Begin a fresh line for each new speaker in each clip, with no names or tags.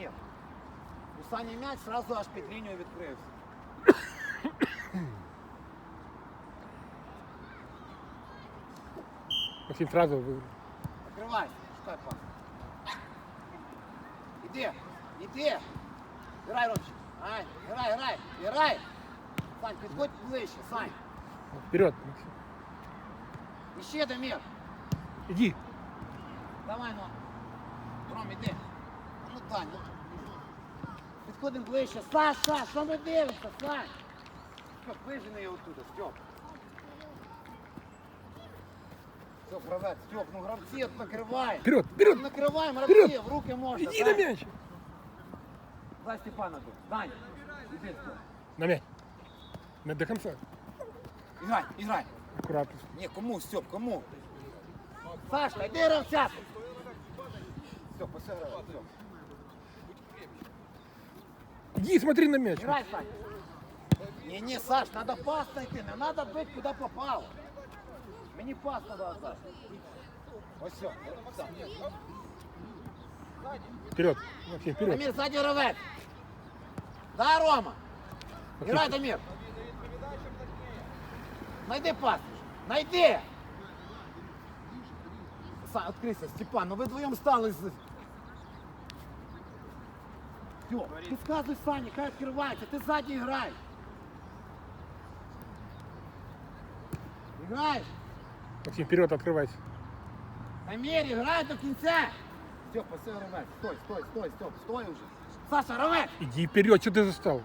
Дамір. У Сані м'яч сразу аж під лінією відкрився.
Максим сразу вы-
Закривай, шукай пас. Іди, іди. Грай, Ромчик. Ай, грай, грай, грай. Сань, підходь ближче, Сань.
вперед, Максим.
Іще Дамір.
Иди.
Давай, ну. Ром, іди. Ну, Тань, ну. Підходимо ближче. Саш, Саш, що ми дивимося, Сань? Стьоп, вижени його оттуда, Стьоп. Стьоп, гравець, Стьоп, ну гравці от накривай.
Вперед, вперед.
Накриваємо,
Вперед.
в руки можна.
Иди на мяч.
Дай Степана тут. Дань, іди, Стьоп.
На мяч. На до конца.
Іграй, іграй.
Аккуратно.
Ні, кому, Стьоп, кому? Сашка, йди гравця. Стьоп, усе грає, Стьоп.
Иди, смотри на мяч.
Играй, Сань. Не-не, Саш, надо пас найти, не надо бить, куда попало. Мені пас надо отдать. Ось все.
Вперед. Максим, вперед.
Дамир, сзади рвет. Да, Рома? Играй, Дамир. Найди пас. Найди. Сань, откройся, Степан, ну ви вдвоєм стали. з- Все, підказуй Сані, хай відкривається, ти ззаді грай. Играешь?
Максим, вперед открывайся.
Дамир, играй до кінця. Степа, все, рвет. Стой, стой, стой, стой, стой уже. Саша, рвет.
Иди вперед, что ты застал?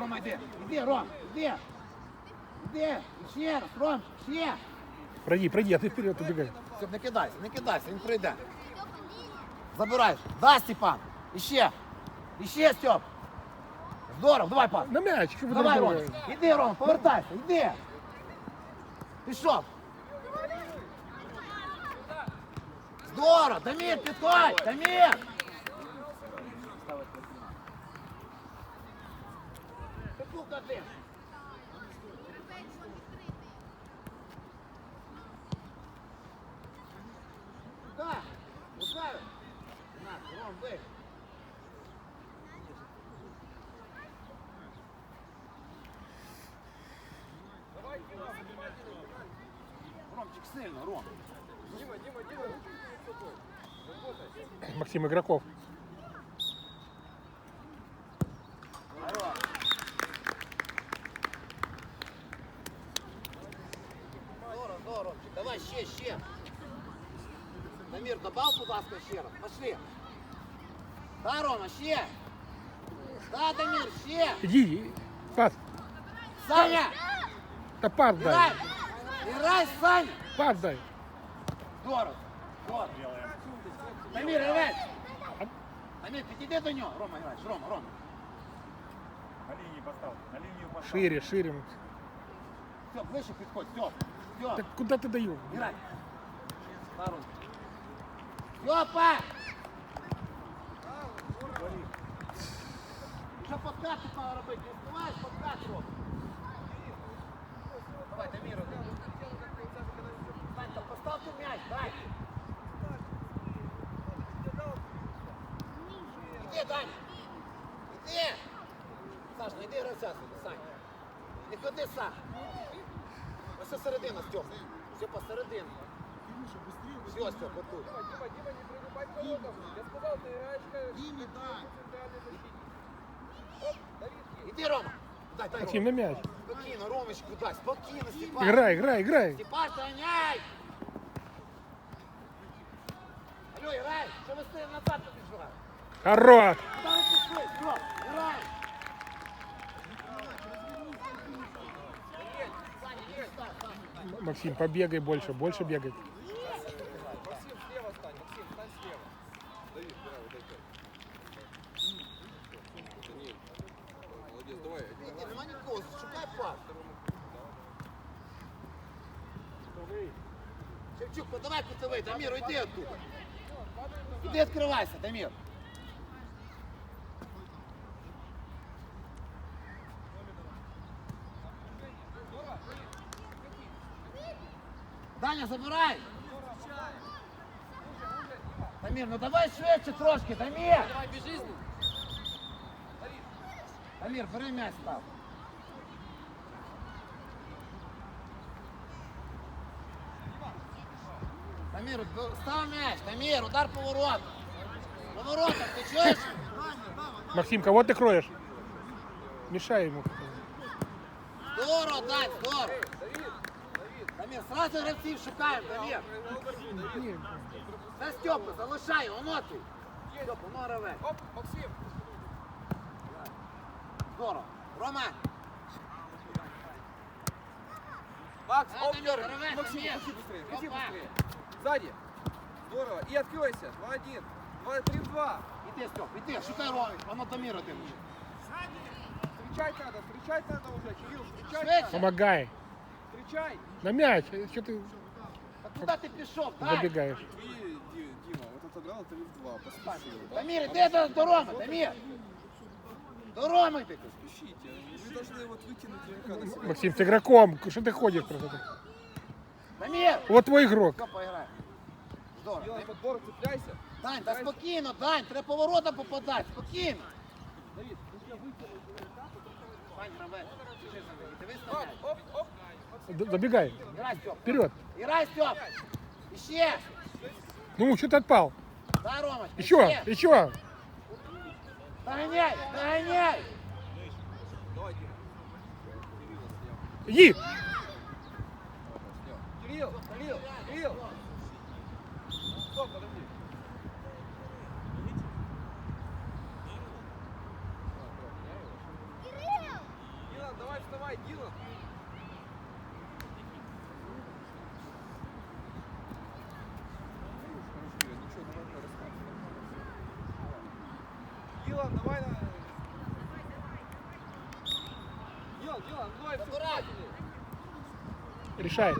Рома, йди, іди, Ром, іди. Іди, ще раз, Ром, ще.
Пройди, пройди, а ты вперед убегай.
Степ, не кидайся, не кидайся, він прийде. Забираєш. Да, Степан, іще. Іще, Степ. Здорово, давай пас.
На мяч. Что вы
Давай,
там
Ром.
делаете?
Іди, Ром, повертайся, іди. Пішов. Здорово, Дамір, підходь, Дамір. Сильно, Ром.
Максим Игроков.
Здорово. Здорово, здорово, Ромчик. Давай ще, ще. Намір, добав, будь ласка, ще раз. Пошли. Да, Рома, ще. Да, Дамір, ще.
Иди. Пас.
Саня,
Да пас дай.
Играй, Саня.
Пас дай.
Здорово. Здорово. Дамір, грай. Дамір, підійди до нього. Рома, граєш. Рома, Рома.
На линии поставь, на линию поставь.
Шире, шире. Максим.
Все, ближче підходь. Все. Все.
Так куда ты даешь?
Играй. Народ. Степа! Що подкат тут треба робити? Не встигаєш Не ходи, Саш. Ось це середина, Стьоп. Все посередину. Все, Стьоп, отут. Іди, Рома. Дай, дай,
Максим,
Рома.
на мяч.
Спокійно, Ромочку, дай, спокійно, Степан.
Играй, играй, играй.
Степан, гоняй! Алло, грай! Що ви стоїте назад побіжали?
Хорош.
Куди ви пішли? Стьоп, грай! Саня, іди сюди, Саня.
Максим, побегай больше, больше бегай.
Іди, нема нікого, шукай пас. Шевчук, подавай кутовий, Дамір, йди оттуда. Іди відкривайся, Дамір. Да, Даня, забирай! Дамір, ну давай швидше трошки, Дамір!
Давай, біжи з ним.
Дамір, бери м'яч став. Дамір, д- став м'яч, Дамір, удар по воротах. По воротах, ти чуєш?
Максим, кого ты кроешь? Мешай ему.
Здорово, Дань, здорово. Дамір, сразу гравців шукаємо, Дамір. Це Степа, залишай, воно ти. Степа, воно реве.
Оп, Максим.
Здорово. Рома,
Макс,
А,
оп,
Дамир,
Максим,
реве,
Максим,
Дамир.
быстрее, Максим,
Опа.
быстрее. Сзади. Здорово. И откройся. 2-1. 2-3-2.
іди, Степ, іди, шукай Рома, воно Дамір один.
Встречать надо, встречать надо уже, Кирилл, встречать
Швидше.
надо.
Помогай.
Встречай.
На мяч. Что ты
Та куди ти пішов? Дай.
забегаешь?
И, Ди- Дима, вот отыграл 3 в 2. Поспешил.
Дамір, іди до, до Роми, Дамір. До Роми йди.
Спешите. Вы должны вот вытянуть игрока на себя.
Максим, с игроком. Что ты ходишь просто? так?
Дамір.
Вот твой игрок.
Все, поіграй. Здорово.
Делай подбор, цепляйся.
Дань, та спокійно, Дань, треба поворотом попадати, спокійно.
Давид, ну тебя вытянуть игрока,
Дань, гравець, біжи за ним, дивись на
Оп,
м'яч.
оп, оп.
Забегай. Вперед.
Грай, Степ. Іще.
Ну, что ты отпал?
Да, Ромочка,
Еще, еще.
Давай, Дима. Кирилла съем.
Иди.
Кирилл, Кирилл, Кирилл. Стоп, подожди. Дилан, давай вставай, Дилан. Дилан, давай на... Дилан,
Забирай.
Решай.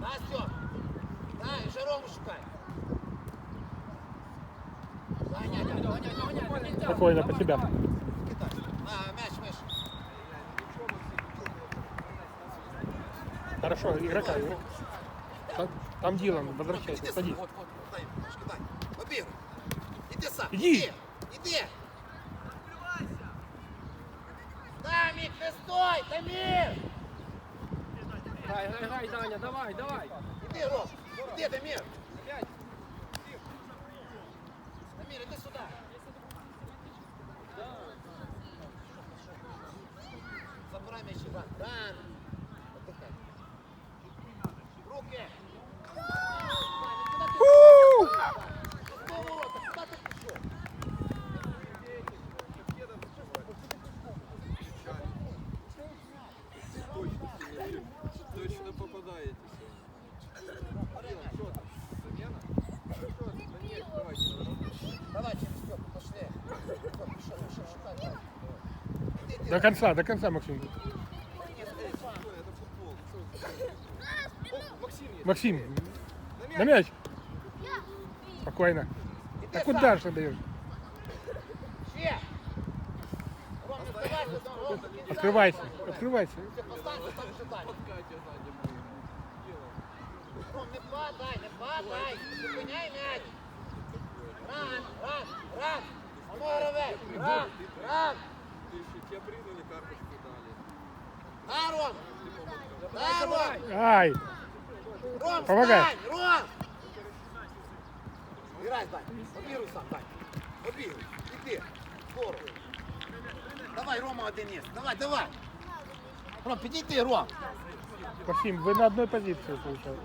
Да, ще Рому шукай.
Спокойно, себя.
Кидай. На, м'яч вище.
Хорошо, игрока. игрока. Там, там Дилан, возвращайся, садись.
сам, стой, Дамір.
Грай, грай, грай, Даня, давай, давай.
Іди, Ром. Іди, Дамір.
Пять.
Дамір, іди сюди. Забирай м'яч, Іван. Ран.
До конца, до конца, Максим.
Максим, есть.
Максим,
На
на мяч. Спокойно.
Іди
А
сам.
куда же даешь?
Ще. Ром, не вставайся, Ром, до кінця.
Открывайся, открывайся.
Ти постанься там вже далі.
Катя сзади будет.
Ром, не падай, не падай. Зупиняй м'яч. Ран, ран, ран. Воно гравець. Ран, ран.
Ты еще тебе приняли карточку дали.
Да, Ром. Да, Ром.
Ай,
Ром,
Помогай.
встань, Ром. Грай, Дань. Обігруй сам, Дань. Обігруй. Іди. Здорово. Давай, Рома, один є. Давай, давай. Ром, підійди, Ром.
Максим, вы на одной позиции получается.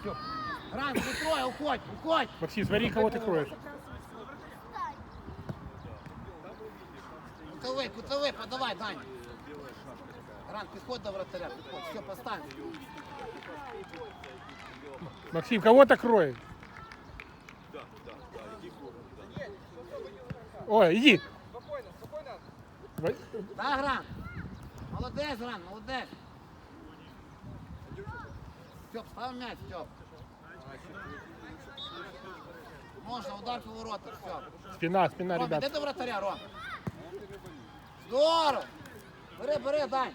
Степ. Ран, прикрой, уходь, уходь.
Максим, смотри, кого ты кроешь.
Кутовий, кутовий, подавай, Дань. Ран, підходь до вратаря, підходь. Все, постань.
Максим, кого ты кроешь? Ой, иди.
Спокойно, спокойно.
Да, Гран. Молодець, Гран, молодець. Степ, став м'яч, Степ. Можна, удар по воротах, Степ.
Спина, спина,
Ром, іди
ребят.
до вратаря, Ром. Здорово. бери, Дань.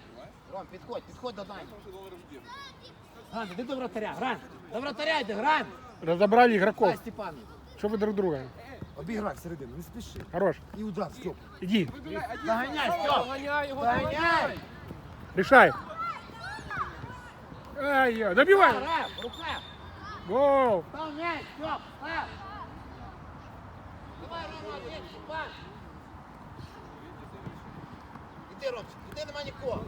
Ром, підходь, підходь до Дані. Гран, іди до вратаря, Гран. До вратаря йди, Гран.
Разобрали игроков.
Дай, Степан.
Что вы друг друга?
Обіграй середину, не спіши.
Хорош.
І удар, Степ.
Иди.
Доганяй, Степ.
Доганяй його,
Доганяй.
доганяй.
Решай. Ай, я. Добивай.
Гран, рука.
Гол.
Став м'яч, Степ, став. Давай, Рома, один, Степан. Іди, Ромчик, іди, нема нікого.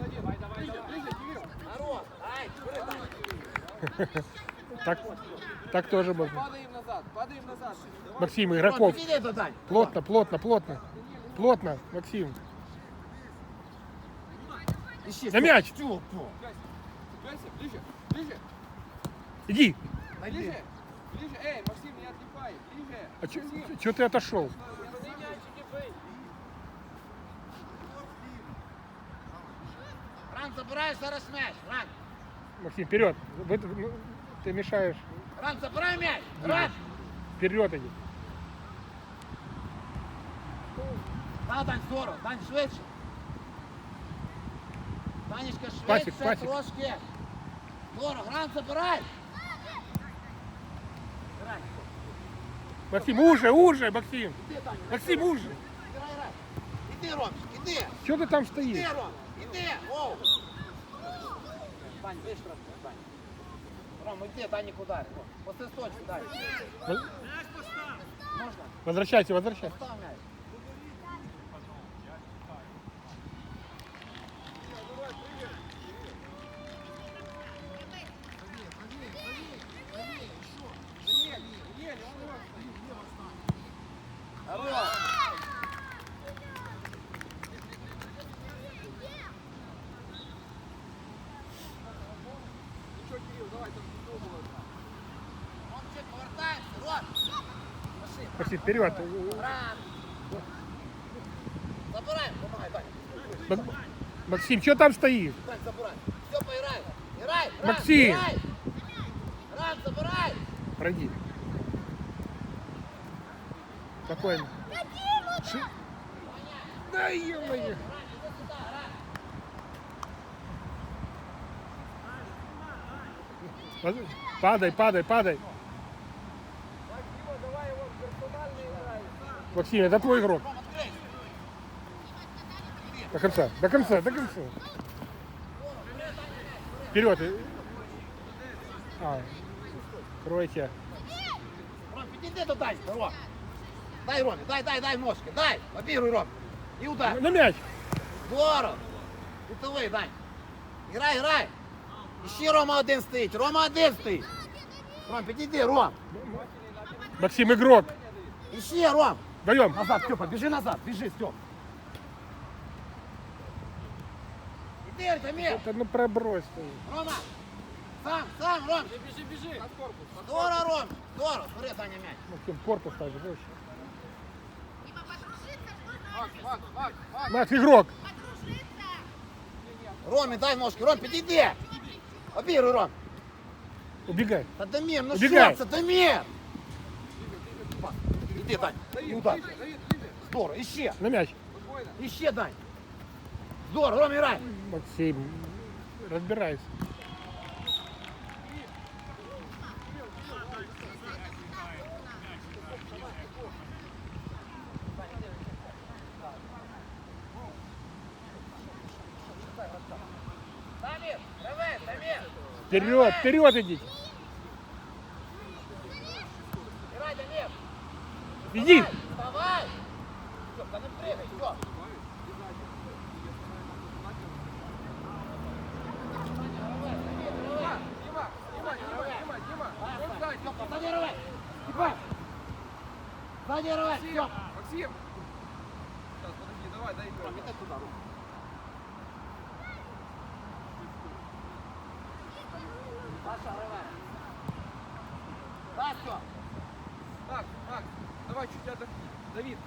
Народ, ай, бери, Дань.
Так, так тоже можно.
Падаємо назад, падаємо назад. Давай.
Максим,
Ром,
игроков.
підійди до Дань.
Плотно, плотно, плотно. Плотно, Максим.
Іщи,
На
Степ.
м'яч.
Степ, Степ.
Цепляйся, ближе, ближе,
Иди.
Ближе, ближе. Эй, Максим, не отлипай, ближе.
А ты отошел?
Ты бей.
Ран, забирай зараз м'яч. Ран,
Максим, вперед. Вы- Ты мешаешь.
Ран, забирай м'яч. Ран.
Вперед иди.
Та, Дань, здорово. Дань, швидше. Данечка, швидше
Пасик, пасик.
трошки. Здорово, Гран, забирай.
Максим, уже, уже, Максим.
Іди, Даня.
Максим, уже.
Грай, грай. Іди, Ромчик, іди.
Что ты там
Іди,
стоишь?
Ром, іди. Оу. Дань, виш трошки, Дань. Ром, іди, Дані удар. По свисточку, дай.
Воз-
Можна?
Возвращайся, возвращайся.
Постав
Вперед.
Помагай, Дань.
Мак- Максим, что там стоишь?
Дань, забирай. Все, поиграй. Играй. Ран,
Максим.
играй. Ран, забирай.
Пройди. Спокойно. Ши- Да ё-моё. Падай, падай, падай.
Дима, давай его персонально играй.
Максим, это твой игрок.
Ром, открой.
До конца, до конца, до конца. Вперед. А, кройте.
Ром, підійди до Дань, Ром. Дай Ромі, дай, дай, дай ножки, дай. Обігруй, Ром. І удар.
На мяч.
Здорово. Кутовий, Дань. Грай, грай. І ще Рома один стоїть. Рома один стоїть. Ром, підійди, Ром.
Максим, игрок.
І ще, Ром.
Даем.
Назад, Степа, біжи назад, біжи, Степ. Іди, Артемір.
Это ну пробрось. ты.
Рома. Сам, сам, Ром.
Бежи, бежи. Под корпус. под
Здорово, Ром. Здорово. Бери, Даня, м'яч.
Максим, корпус ставишь. знаешь.
Макс, Макс, Макс, Макс.
Макс, игрок.
Ромі, дай ножки. Ром, підійди. Обігруй, Ром.
Убегай.
Та Дамір, ну
Убігай.
що це, Дамір? Іди, Дань. І
Давид,
удар.
ближе, Давид, ближе.
Здорово, і ще.
На мяч.
Спокойно.
І ще, Дань. Здорово, Ром, грай.
Максим, разбирайся.
Дамір, давай, Дамір.
Вперед, вперед идите.
Сзади
рвай. Степан. Сзади рвай,
Максим. Максим. Сейчас, подожди, давай, дай игру.
Іди туди, Ром. Саша, рвай. Да, все.
Макс, Макс, давай чуть отдохни. Давид,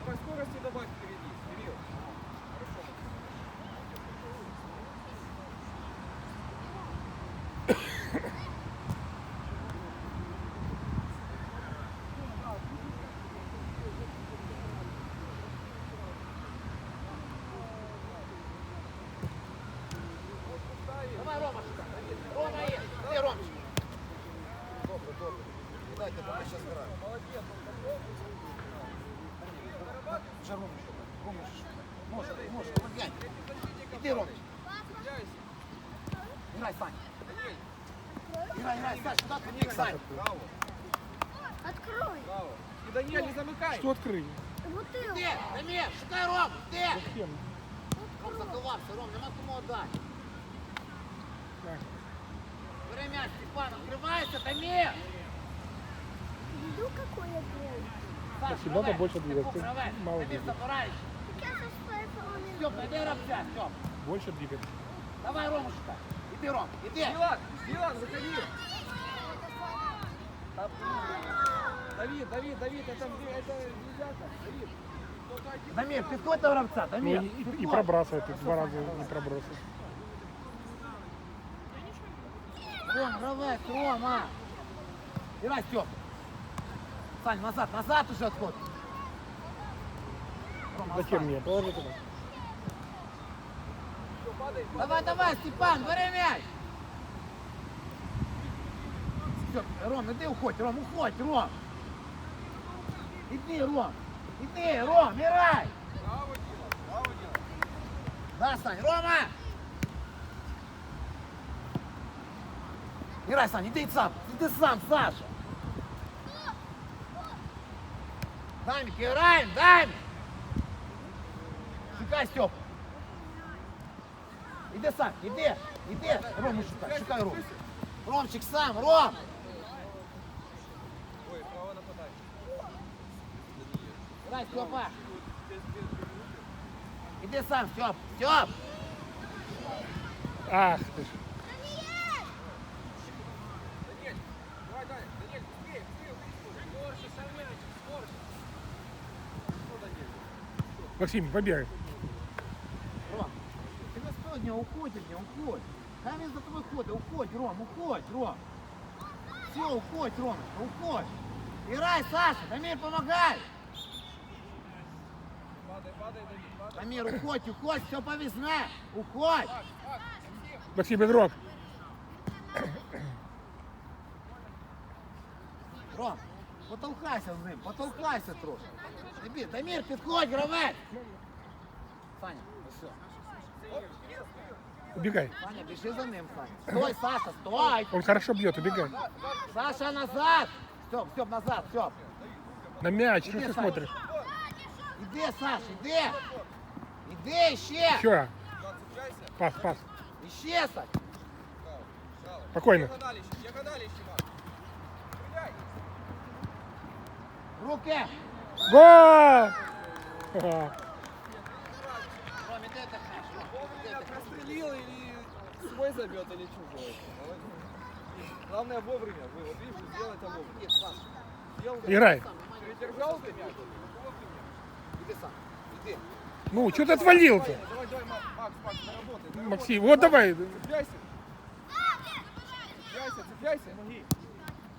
давай скорости добавь впереди. Кирилл. Хорошо.
Глянь. Іди, Ромич.
Цепляйся.
Грай, Сань.
Даниэль,
Грай, грай, Сань, сюди побіг, Сань.
браво,
Открой
браво. И Даниэль, не замыкай.
Что открыли?
бутылку.
Іди, Дамір, шукай Ром, іди.
Зачем?
Ром заховався, Ром, нема кому віддати.
Так.
Бери м'яч, Степан, відкривайся, Дамір.
Иду какой я был.
Саш,
Спасибо, надо
гравець,
больше
ти
двигаться.
був гравець.
Мало
Дамір
двигаться.
забирай.
Я со своей стороны.
Степ, найди гравця, Степ.
Больше двигаться.
Давай, Рому, шукай. Іди, Ром, іди.
Милан, Милан, заходи. Давид, Давид, Давид, это, это нельзя так. Давид. Кто-то один.
Дамір, підходь до гравця,
Ну
Дамір.
и, и
підходь.
пробрасывает, и два раза не пробросил.
Ром, гравець, Рома. Грай, Степ. Сань, назад, назад уже отходь. Рома,
Зачем
Сань.
мне? Положи туда.
Всё, падай, падай.
Давай, давай, Степан, бери м'яч. Все, Ром, іди уходь, Ром, уходь, Ром. Іди, Ром. Іди, Ром, грай.
Браво, Дима, браво, Дима.
Да, Сань, Рома! Играй, Сань, иди сам, иди сам, Саша. Дамик, играем, Дамик! Шукай, Степ. Иди сам, иди, иди. Рому шукай, шукай Ром. Ромчик сам, Ром!
Ой, право нападай.
Играй, Степа. Иди сам, Степ, Степ.
Ах ты ж.
Даниэль, давай, давай, Даниэль, быстрее, быстрее, быстрее. Скорше, сорвянчик, скорше. Что, Даниэль?
Максим, побегай.
Ром, ти не стой від нього, уходь від нього, уходь. Хай він за тобою ходить, уходь, Ром, уходь, Ром. Все, уходь, Ром, уходь. Играй, Саша, Дамир, помогай.
Падай, падай, Давид, падай.
Дамир, уходь, уходь, все повезне. Уходь.
Макс, Макс, Максим.
Максим, игрок.
Ром, потолкайся з ним, потолкайся трошки. Дамир, Дамир, підходь, гравець. Саня, ну все.
Убегай.
Саня, біжи за ним, Саня. Стой, Саша, стой.
Он хорошо бьет, убегай.
Саша, назад. Степ, Степ, назад, Степ.
На мяч, что
Иди,
ты
Саня.
смотришь?
Іди, Саш, іди! Іди ще!
Все,
Иван, цепляйся.
пас, пас.
Іще, Саш!
Браво, браво.
Спокойно.
Диагональ ищи, диагональ ищи, Макс. Стреляй.
Руки!
Гол!
свой забьет, или чужой. Молодец. Главное вовремя. Вы вот видишь, сделал это вовремя.
Іди, Саш.
Сделал,
Играй.
передержал ты мяч. Вовремя.
Іди сам. Іди.
Ну, что ты отвалился?
Давай, давай, Макс, Макс, Макс, наработай. наработай.
Максим, вот давай,
Цепляйся. Цепляйся, цепляйся.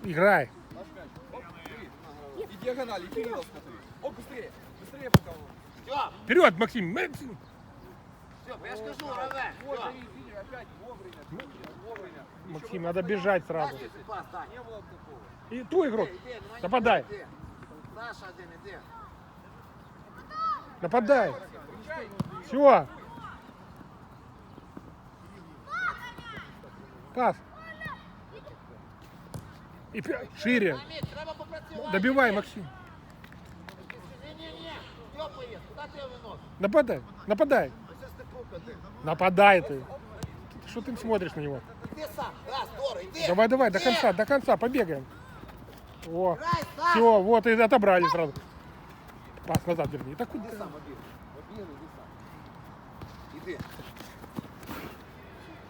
играй.
Наш мяч. Оп, бери. И диагональ, и Кирилла смотри. Оп, быстрее. Быстрее пока он.
Степ,
Вперед, Максим. Максим.
Степ, я ж кажу, гравець.
Вот,
Степ.
Давид, видишь, опять вовремя. Вовремя. вовремя. Еще
Максим,
бы
надо
постоял.
бежать сразу.
Дальше пас, Сань.
Не было бы такого.
И твой игрок.
Іди, іди, нема
Нападай.
нікого, іди. Саша один, іди.
Нападай.
Встречай.
Все. Пас. И пя- шире.
Амір, треба попрацювати.
Добивай,
Іди.
Максим.
Ні-ні-ні. Степ поїзд, куди ти його виносиш?
Нападай. Нападай.
Ось це степук один.
Нападай ты. Что ты смотришь на него?
Іди сам. Да, здорово, іди.
Давай, давай, до
Іди.
конца, до конца, побегаем. О,
Грай, Саша.
все, вот и отобрали сразу. Пас назад верни. Так куда?
Іди сам, обіг. Обіг, іди сам. Іди.